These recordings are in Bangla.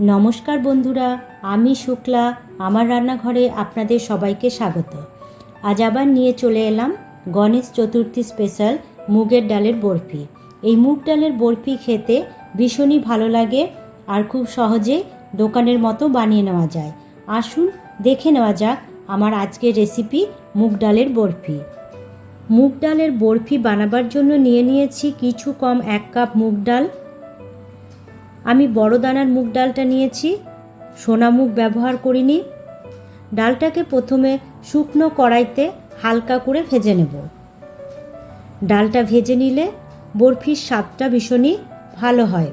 নমস্কার বন্ধুরা, আমি শুক্লা। আমার রান্নাঘরে আপনাদের সবাইকে স্বাগত। আজ আবার নিয়ে চলে এলাম গণেশ চতুর্থী স্পেশাল মুগের ডালের বরফি। এই মুগ ডালের বরফি খেতে ভীষণই ভালো লাগে আর খুব সহজে দোকানের মতো বানিয়ে নেওয়া যায়। আসুন দেখে নেওয়া যাক আমার আজকের রেসিপি মুগ ডালের বরফি। মুগ ডালের বরফি বানাবার জন্য নিয়ে নিয়েছি কিছু কম এক কাপ মুগ ডাল আমি বড় দানার মুগ ডালটা নিয়েছি, সোনা মুগ ব্যবহার করিনি। ডালটাকে প্রথমে শুকনো কড়াইতে হালকা করে ভেজে নেব। ডালটা ভেজে নিলে বরফির স্বাদটা ভীষণই ভালো হয়।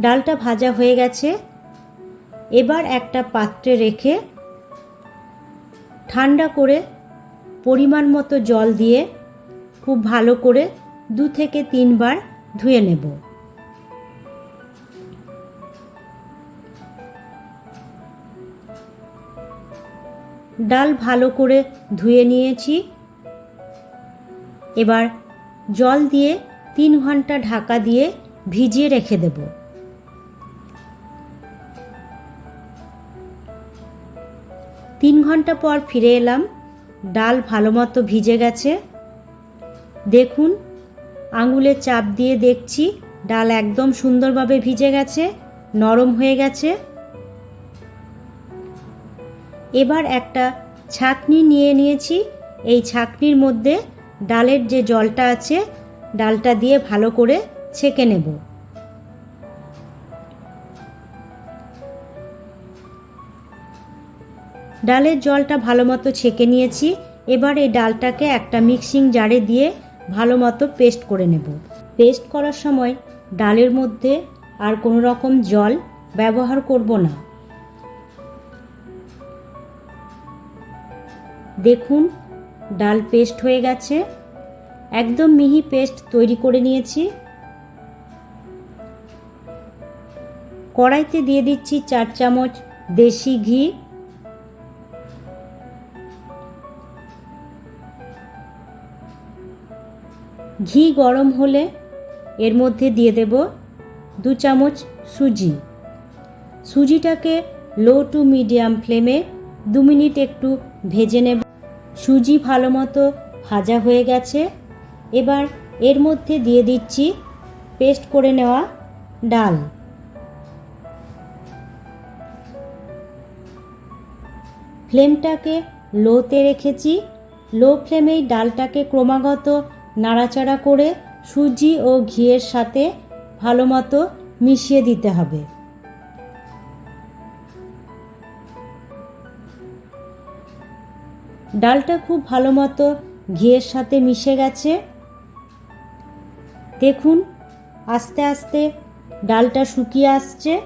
ডালটা ভাজা হয়ে গেছে। এবার একটা পাত্রে রেখে ঠান্ডা করে পরিমাণ মতো জল দিয়ে খুব ভালো করে দু থেকে তিনবার ধুয়ে নেব। ডাল ভালো করে ধুয়ে নিয়েছি। এবার জল দিয়ে তিন ঘণ্টা ঢাকা দিয়ে ভিজিয়ে রেখে দেব। তিন ঘণ্টা পর ফিরে এলাম, ডাল ভালো মতো ভিজে গেছে। দেখুন, আঙুলে চাপ দিয়ে দেখছি, ডাল একদম সুন্দরভাবে ভিজে গেছে, নরম হয়ে গেছে। এবার একটা ছাঁকনি নিয়ে নিয়েছি। এই ছাঁকনির মধ্যে ডালের যে জলটা আছে, ডালটা দিয়ে ভালো করে ছেঁকে নেব। ডালের জলটা ভালো মতো ছেঁকে নিয়েছি। এবার এই ডালটাকে একটা মিক্সিং জারে দিয়ে ভালো মতো পেস্ট করে নেব। পেস্ট করার সময় ডালের মধ্যে আর কোনো রকম জল ব্যবহার করব না। দেখুন, ডাল পেস্ট হয়ে গেছে। একদম মিহি পেস্ট তৈরি করে নিয়েছি। কড়াইতে দিয়ে দিচ্ছি চার চামচ দেশি ঘি। ঘি গরম হলে এর মধ্যে দিয়ে দেব দু চামচ সুজি। সুজিটাকে লো টু মিডিয়াম ফ্লেমে দু মিনিট একটু ভেজে নেব। সুজি ভালো মতো ভাজা হয়ে গেছে। এবার এর মধ্যে দিয়ে দিচ্ছি পেস্ট করে নেওয়া ডাল। ফ্লেমটাকে লোতে রেখেছি। লো ফ্লেমেই ডালটাকে ক্রমাগত নাড়াচাড়া করে সুজি ও ঘিয়ের সাথে ভালো মতো মিশিয়ে দিতে হবে। ডালটা খুব ভালো মতো ঘিয়ের সাথে মিশে গেছে। দেখুন, আস্তে আস্তে ডালটা শুকিয়ে আসছে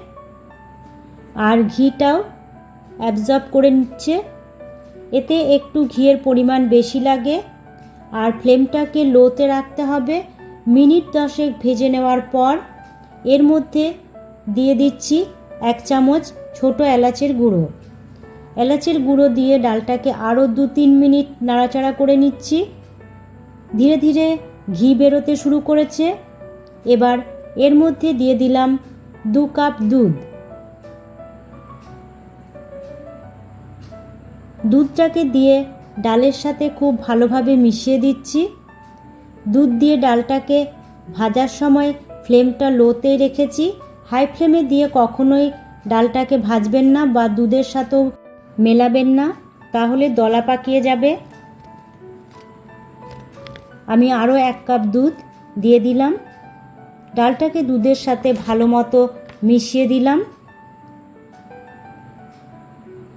আর ঘিটাও অ্যাবজর্ব করে নিচ্ছে। এতে একটু ঘিয়ের পরিমাণ বেশি লাগে আর ফ্লেমটাকে লোতে রাখতে হবে। মিনিট দশেক ভেজে নেওয়ার পর এর মধ্যে দিয়ে দিচ্ছি এক চামচ ছোট এলাচের গুঁড়ো। এলাচের গুঁড়ো দিয়ে ডালটাকে আরও দু তিন মিনিট নাড়াচাড়া করে নিচ্ছি। ধীরে ধীরে ঘি বেরোতে শুরু করেছে। এবার এর মধ্যে দিয়ে দিলাম দু কাপ দুধ। দুধটাকে দিয়ে ডালের সাথে খুব ভালোভাবে মিশিয়ে দিচ্ছি। দুধ দিয়ে ডালটাকে ভাজার সময় ফ্লেমটা লোতে রেখেছি। হাই ফ্লেমে দিয়ে কখনোই ডালটাকে ভাজবেন না বা দুধের সাথেও মেলাবেন না, তাহলে দলা পাকিয়ে যাবে। আমি আরও এক কাপ দুধ দিয়ে দিলাম। ডালটাকে দুধের সাথে ভালো মতো মিশিয়ে দিলাম।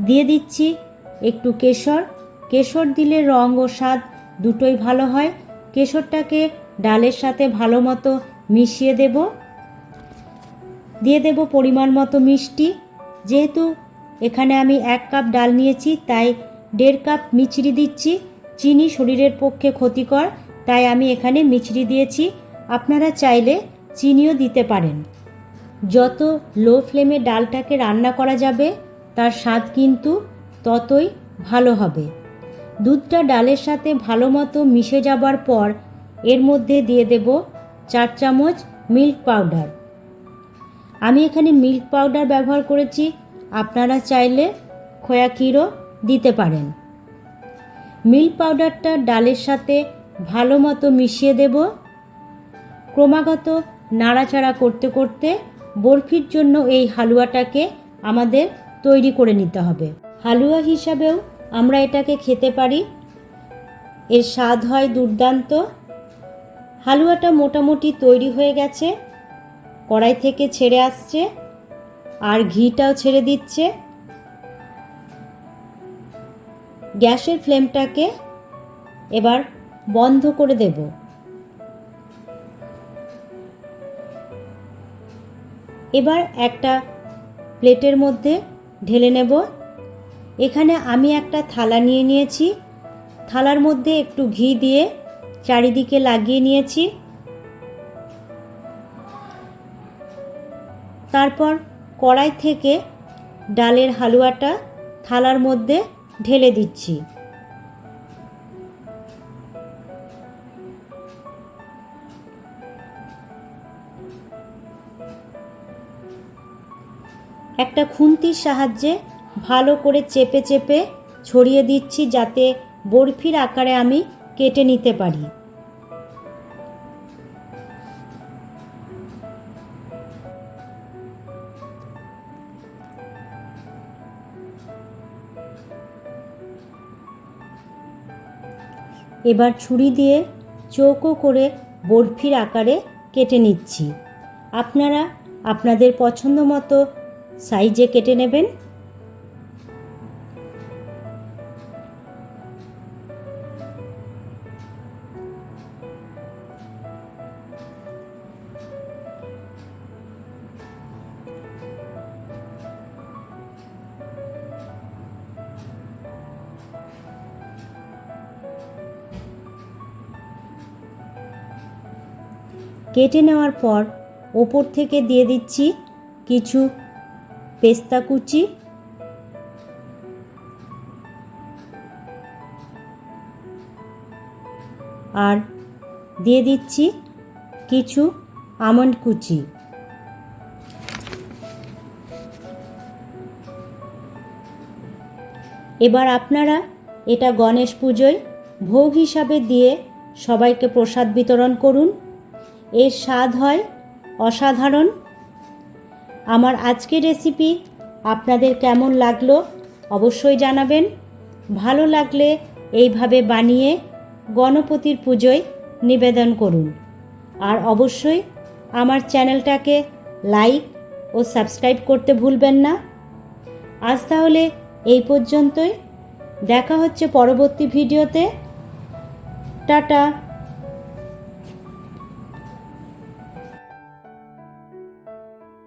দিয়ে দিচ্ছি একটু কেশর। কেশর দিলে রং ও স্বাদ দুটোই ভালো হয়। কেশরটাকে ডালের সাথে ভালো মতো মিশিয়ে দেব। দিয়ে দেব পরিমাণ মতো মিষ্টি। যেহেতু এখানে আমি এক কাপ ডাল নিয়েছি, তাই দেড় কাপ মিচড়ি দিচ্ছি। চিনি শরীরের পক্ষে ক্ষতিকর, তাই আমি এখানে মিচড়ি দিয়েছি। আপনারা চাইলে চিনিও দিতে পারেন। যত লো ফ্লেমে ডালটাকে রান্না করা যাবে, তার স্বাদ কিন্তু ততই ভালো হবে। দুধটা ডালের সাথে ভালো মতো মিশে যাবার পর এর মধ্যে দিয়ে দেব চার চামচ মিল্ক পাউডার। আমি এখানে মিল্ক পাউডার ব্যবহার করেছি। আপনারা চাইলে খোয়া ক্ষীরও দিতে পারেন। মিল্ক পাউডারটা ডালের সাথে ভালো মতো মিশিয়ে দেব। ক্রমাগত নাড়াচাড়া করতে করতে বরফির জন্য এই হালুয়াটাকে আমাদের তৈরি করে নিতে হবে। হালুয়া হিসাবেও আমরা এটাকে খেতে পারি। এর স্বাদ হয় দুর্দান্ত। হালুয়াটা মোটামুটি তৈরি হয়ে গেছে। কড়াই থেকে ছেড়ে আসছে। আর ঘিটাও ছেড়ে দিচ্ছে। গ্যাসের ফ্লেমটাকে এবার বন্ধ করে দেব। এবার একটা প্লেটের মধ্যে ঢেলে নেব। এখানে আমি একটা থালা নিয়ে নিয়েছি। থালার মধ্যে একটু ঘি দিয়ে চারিদিকে লাগিয়ে নিয়েছি। তারপর কড়াই থেকে ডালের হালুয়াটা থালার মধ্যে ঢেলে দিচ্ছি। একটা খুন্তির সাহায্যে ভালো করে চেপে চেপে ছড়িয়ে দিচ্ছি যাতে বরফির আকারে আমি কেটে নিতে পারি। এবার ছুরি দিয়ে চৌকো করে বরফির আকারে কেটে নিচ্ছি। আপনারা আপনাদের পছন্দ মতো সাইজে কেটে নেবেন। কেটে নেওয়ার পর ওপর থেকে দিয়ে দিচ্ছি কিছু পেস্তা কুচি। আর দিয়ে দিচ্ছি কিছু আমন্ড কুচি। এবার আপনারা এটা গণেশ পুজোয় ভোগ হিসাবে দিয়ে সবাইকে প্রসাদ বিতরণ করুন। এর স্বাদ হয় অসাধারণ। আমার আজকের রেসিপি আপনাদের কেমন লাগল অবশ্যই জানাবেন। ভালো লাগলে এইভাবে বানিয়ে গণপতির পুজোয় নিবেদন করুন। আর অবশ্যই আমার চ্যানেলটাকে লাইক ও সাবস্ক্রাইব করতে ভুলবেন না। আজ তাহলে এই পর্যন্তই। দেখা হচ্ছে পরবর্তী ভিডিওতে। টাটা।